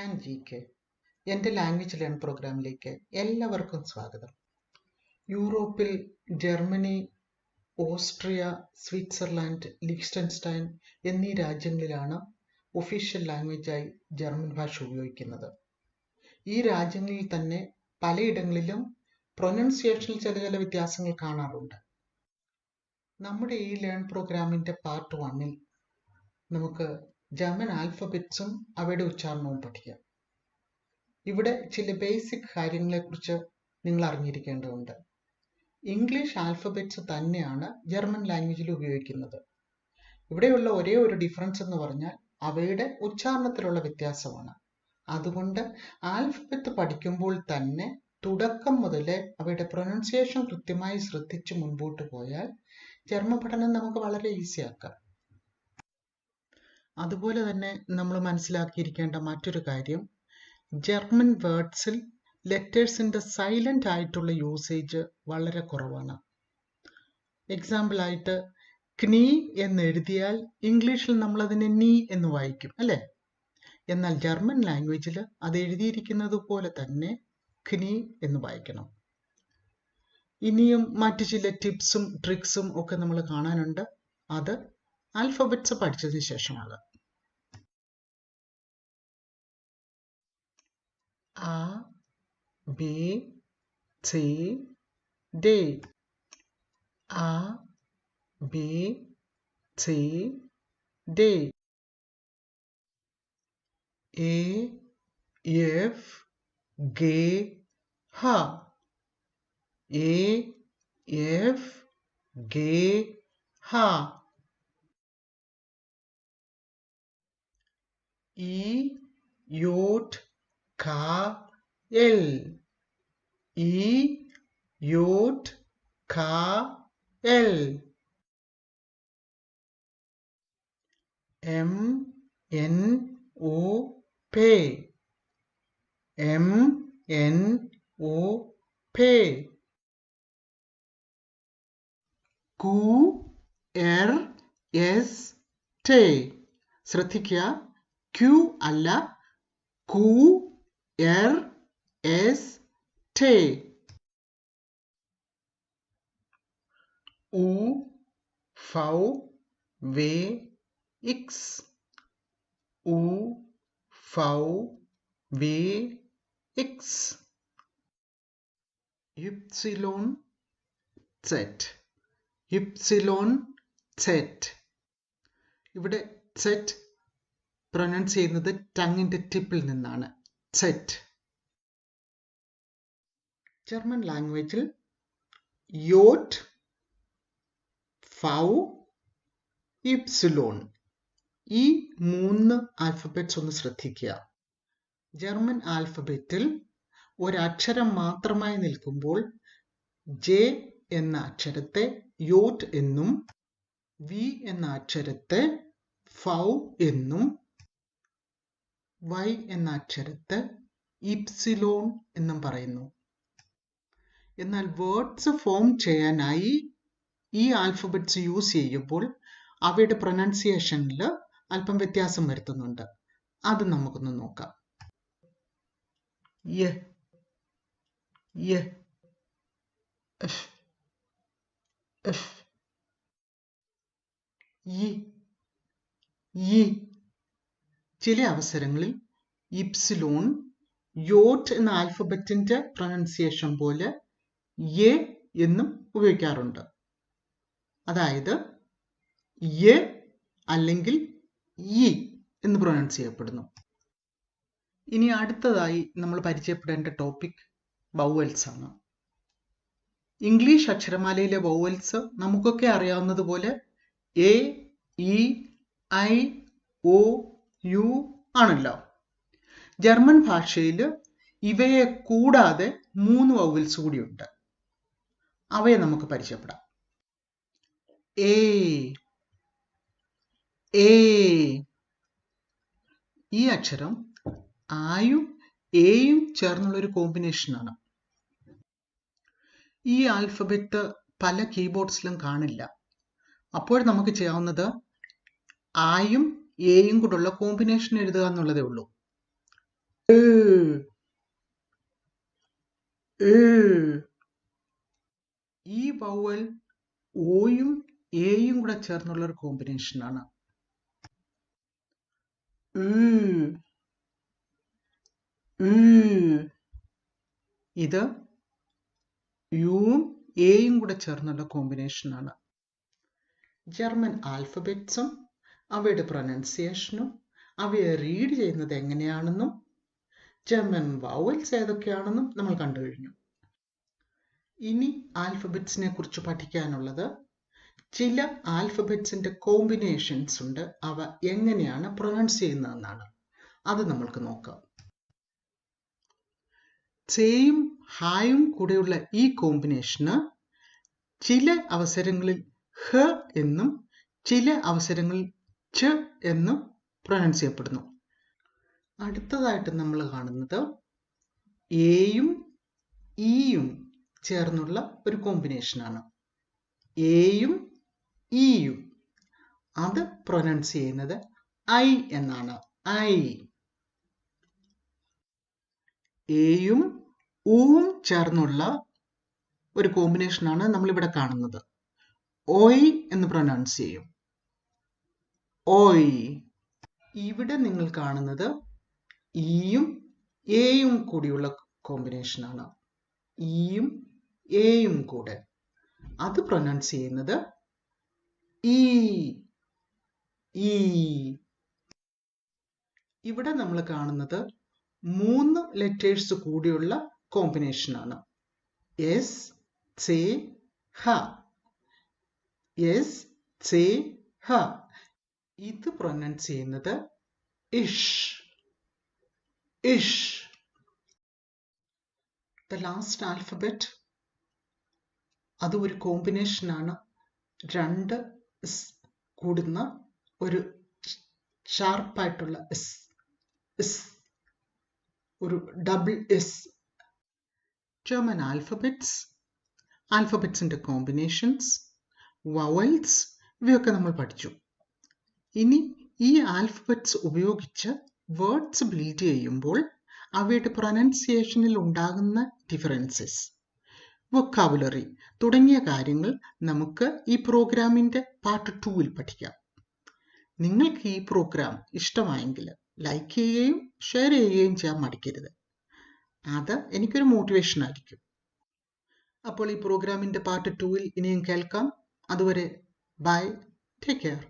ഞാൻ G K. എന്റെ language learn പ്രോഗ്രാമിലേക്ക് എല്ലാവർക്കും സ്വാഗതം. യൂറോപ്പിൽ ജർമ്മനി ഓസ്ട്രിയ സ്വിറ്റ്സർലാൻഡ് ലിക്സ്റ്റൻസ്റ്റൈൻ എന്നീ രാജ്യങ്ങളിലാണ് ഒഫീഷ്യൽ ലാംഗ്വേജായി ജർമ്മൻ ഭാഷ ഉപയോഗിക്കുന്നത്. ഈ രാജ്യങ്ങളിൽ തന്നെ പലയിടങ്ങളിലും പ്രൊനൗൺസിയേഷനിൽ ചില ചില വ്യത്യാസങ്ങൾ കാണാറുണ്ട്. നമ്മുടെ ഈ ലേൺ പ്രോഗ്രാമിന്റെ പാർട്ട് വണ്ണിൽ നമുക്ക് ജർമ്മൻ ആൽഫബറ്റ്സും അവയുടെ ഉച്ചാരണവും പഠിക്കാം. ഇവിടെ ചില ബേസിക് കാര്യങ്ങളെക്കുറിച്ച് നിങ്ങൾ അറിഞ്ഞിരിക്കേണ്ടതുണ്ട്. ഇംഗ്ലീഷ് ആൽഫബറ്റ്സ് തന്നെയാണ് ജർമ്മൻ ലാംഗ്വേജിൽ ഉപയോഗിക്കുന്നത്. ഇവിടെയുള്ള ഒരേ ഒരു ഡിഫറൻസ് എന്ന് പറഞ്ഞാൽ അവയുടെ ഉച്ചാരണത്തിലുള്ള വ്യത്യാസമാണ്. അതുകൊണ്ട് ആൽഫബറ്റ് പഠിക്കുമ്പോൾ തന്നെ തുടക്കം മുതലേ അവയുടെ പ്രൊനൗൺസിയേഷൻ കൃത്യമായി ശ്രദ്ധിച്ച് മുൻപോട്ട് പോയാൽ ജർമ്മ പഠനം നമുക്ക് വളരെ ഈസി ആക്കാം. അതുപോലെ തന്നെ നമ്മൾ മനസ്സിലാക്കിയിരിക്കേണ്ട മറ്റൊരു കാര്യം ജർമ്മൻ വേർഡ്സിൽ ലെറ്റേഴ്സിന്റെ സൈലന്റ് ആയിട്ടുള്ള യൂസേജ് വളരെ കുറവാണ്. എക്സാമ്പിൾ ആയിട്ട് ക്നീ എന്ന് എഴുതിയാൽ ഇംഗ്ലീഷിൽ നമ്മൾ അതിനെ നീ എന്ന് വായിക്കും അല്ലേ? എന്നാൽ ജർമ്മൻ ലാംഗ്വേജിൽ അത് എഴുതിയിരിക്കുന്നത് പോലെ തന്നെ ക്നീ എന്ന് വായിക്കണം. ഇനിയും മറ്റു ചില ടിപ്സും ട്രിക്സും ഒക്കെ നമ്മൾ കാണാനുണ്ട്. അത് ആൽഫബറ്റ്സ് പഠിച്ചതിന് ശേഷമാകാം A, B, C, D. A, B, C, D. A, F, G, H. A, F, G, H. E, J, K, L. E, J, K, L. M, N, O, P. M, N, O, P. Q, R, S, T. ശ്രദ്ധിക്കുക Q അല്ല കു എർ S ടെ ഉ ഫൗ വേ ഇക്സ് ഉ ഫൗ വേ ഇക്സ് യുപ്സിലോൺ set യുപ്സിലോൺ set ഇവിടെ set pronounce ചെയ്യുന്നത് ടങ്ങിന്റെ ടിപ്പിൽ നിന്നാണ്. സെറ്റ് ജർമ്മൻ ലാംഗ്വേജിൽ യോട്ട് ഫൗ ഇപ്സിലോൺ ഈ മൂന്ന് ആൽഫബറ്റ്സ് ഒന്ന് ശ്രദ്ധിക്കുക. ജർമ്മൻ ആൽഫബറ്റിൽ ഒരക്ഷരം മാത്രമായി നിൽക്കുമ്പോൾ ജെ എന്ന അക്ഷരത്തെ യോട്ട് എന്നും വി എന്ന അക്ഷരത്തെ ഫൗ എന്നും വൈ എന്ന അക്ഷരത്തെ ഇപ്സിലോൺ എന്നും പറയുന്നു. എന്നാൽ വേർഡ്സ് ഫോം ചെയ്യാനായി ഈ ആൽഫബറ്റ്സ് യൂസ് ചെയ്യുമ്പോൾ അവയുടെ പ്രൊനൗൺസിയേഷനിൽ അല്പം വ്യത്യാസം വരുത്തുന്നുണ്ട്. അത് നമുക്കൊന്ന് നോക്കാം. എഫ് എഫ് ഇ ഇ ചില അവസരങ്ങളിൽ ഇപ്സിലോൺ യോട്ട് എന്ന ആൽഫബറ്റിന്റെ പ്രൊനൗൺസിയേഷൻ പോലെ എ എന്നും ഉപയോഗിക്കാറുണ്ട്. അതായത് എ അല്ലെങ്കിൽ ഇ എന്ന് പ്രൊനൗൺസ് ചെയ്യപ്പെടുന്നു. ഇനി അടുത്തതായി നമ്മൾ പരിചയപ്പെടേണ്ട ടോപ്പിക് വൗവൽസ് ആണ്. ഇംഗ്ലീഷ് അക്ഷരമാലയിലെ വൗവൽസ് നമുക്കൊക്കെ അറിയാവുന്നതുപോലെ A E I O U ആണല്ലോ. ജർമ്മൻ ഭാഷയിൽ ഇവയെ കൂടാതെ മൂന്ന് വൗവൽസ് കൂടിയുണ്ട്. അവയെ നമുക്ക് പരിചയപ്പെടാം. എ എ ഈ അക്ഷരം ആയും എയും ചേർന്നുള്ള ഒരു കോമ്പിനേഷനാണ് ഈ ആൽഫബറ്റ് പല കീബോർഡ്സിലും കാണില്ല. അപ്പോൾ നമുക്ക് ചെയ്യാവുന്നത് ആയും എയും കൂടെയുള്ള കോമ്പിനേഷൻ എഴുതുക എന്നുള്ളതേ ഉള്ളൂ. ഈ വവൽ ഓയും എയും കൂടെ ചേർന്നുള്ള ഒരു കോമ്പിനേഷനാണ് ഇത് യുവും എയും കൂടെ ചേർന്നുള്ള കോമ്പിനേഷനാണ് ജർമ്മൻ ആൽഫബറ്റ്സും അവയുടെ പ്രൊനൗൺസിയേഷനും അവയെ റീഡ് ചെയ്യുന്നത് എങ്ങനെയാണെന്നും ജർമ്മൻ വൗവൽസ് ഏതൊക്കെയാണെന്നും നമ്മൾ കണ്ടു കഴിഞ്ഞു. ഇനി ആൽഫബറ്റ്സിനെ കുറിച്ച് പഠിക്കാനുള്ളത്. ചില ആൽഫബറ്റ്സിന്റെ കോമ്പിനേഷൻസ് ഉണ്ട്. അവ എങ്ങനെയാണ് പ്രൊനൗൺസ് ചെയ്യുന്നതെന്നാണ്. അത് നമ്മൾക്ക് നോക്കാം. ചേയും ഹായും കൂടെയുള്ള ഈ കോമ്പിനേഷന് ചില അവസരങ്ങളിൽ ഹ എന്നും ചില അവസരങ്ങളിൽ ച എന്നും പ്രൊനൗൺസ് ചെയ്യപ്പെടുന്നു. അടുത്തതായിട്ട് നമ്മൾ കാണുന്നത് എയും ഇയും ചേർന്നുള്ള ഒരു കോമ്പിനേഷനാണ് എയും ഇയും അത് പ്രൊനൗൺസ് ചെയ്യുന്നത് ഐ എന്നാണ്. ഐ എയും ഊവും ചേർന്നുള്ള ഒരു കോമ്പിനേഷനാണ് നമ്മളിവിടെ കാണുന്നത്. ഓയ് എന്ന് പ്രൊനൗൺസ് ചെയ്യും. ഓയ്. ഇവിടെ നിങ്ങൾ കാണുന്നത് ഇയും എയും കൂടിയുള്ള കോമ്പിനേഷനാണ് ഇയും എയും കൂടെ. അത് പ്രൊനൗൺസ് ചെയ്യുന്നത് ഈ ഇവിടെ നമ്മൾ കാണുന്നത് മൂന്ന് ലെറ്റേഴ്സ് കൂടിയുള്ള കോമ്പിനേഷനാണ് S C H S C H ഇത് പ്രൊനൗൺസ് ചെയ്യുന്നത് ഇഷ്. ഇഷ്. The last alphabet. അത് ഒരു കോമ്പിനേഷനാണ് രണ്ട് എസ് കൂടുന്ന ഒരു ഷാർപ്പായിട്ടുള്ള എസ് എസ് ഒരു ഡബിൾ എസ് ജർമൻ ആൽഫബറ്റ്സ് ആൽഫബറ്റ്സിന്റെ കോമ്പിനേഷൻസ് വവൽസ് ഇവയൊക്കെ നമ്മൾ പഠിച്ചു. ഇനി ഈ ആൽഫബറ്റ്സ് ഉപയോഗിച്ച് വേർഡ്സ് ബിൽഡ് ചെയ്യുമ്പോൾ അവയുടെ പ്രൊനൗൺസിയേഷനിൽ ഉണ്ടാകുന്ന ഡിഫറൻസസ് വൊക്കാബുലറി തുടങ്ങിയ കാര്യങ്ങൾ നമുക്ക് ഈ പ്രോഗ്രാമിന്റെ പാർട്ട് ടൂവിൽ പഠിക്കാം. നിങ്ങൾക്ക് ഈ പ്രോഗ്രാം ഇഷ്ടമായെങ്കിൽ ലൈക്ക് ചെയ്യുകയും ഷെയർ ചെയ്യുകയും ചെയ്യാൻ മടിക്കരുത്. അത് എനിക്കൊരു മോട്ടിവേഷൻ ആയിരിക്കും. അപ്പോൾ ഈ പ്രോഗ്രാമിന്റെ പാർട്ട് ടൂവിൽ ഇനിയും കേൾക്കാം. അതുവരെ ബൈ ടേക്ക് കെയർ